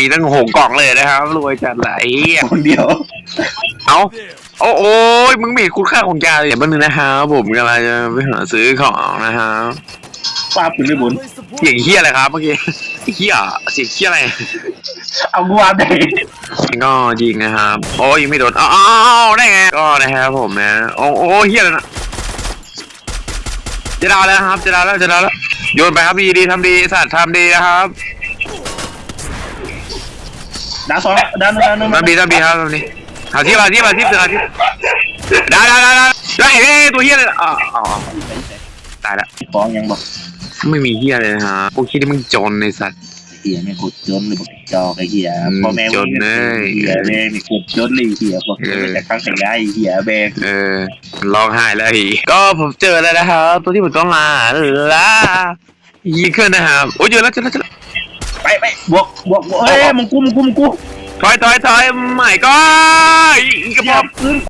มีตั้งหกกล่องเลยนะครับ รวยจัดไหลเหี้ยคนเดียว เอาโอ้โอ้ยมึงไม่เห็นคุณค่าของยาเลยอย่างบ้างนึงนะครับผมกำลังจะไปหาซื้อของนะครับป้าปืนไม่บุญเสียงเฮียอะไรครับเมื่อกี้เฮียเสียงเฮียอะไรเอากูวางไหนก็ยิงนะครับ โอ้ยยิงไม่โดนอ้าวอ้าวได้ไงก็นะครับผมนะโอ้โอ้เฮียเลยนะจะดาวแล้วครับจะดาวแล้วจะดาวแล้วโยนไปครับดีดีทำดีสัตว์ทำดีนะครับ ดาวสองดาวหนึ่งดาวหนึ่งทำดีทำดีครับทำดีหาที่มาที่มาที่มาที่ดาวดาวดาวดาวได้เฮ้ยตัวเฮียเลยอ่าอ๋อตายละฟ้องยังบอกไม่มีเฮียเลยนะฮะพวกคิดที่มึงจนในสัตว์ เฮียไม่กดจนเลยบอกจอกไอ้เฮียอืมพ่อแม่จนเลยเฮียแม่งไม่กดจนเลยเฮียบอกเลยแต่ครั้งแต่งได้เฮียแบงเออร้องไห้แล้วอีกก็ผมเจอแล้วนะครับตัวที่ผมต้องมาล่ะยิงขึ้นนะครับโอ้ยเจอแล้วเจอแล้วเจอแล้ว ไปไปบวกบวกบวกเอ้ยมึงกูมึงกูมึงกูถอยถอยถอยใหม่ก็อีกกระเฮีบยอกปืน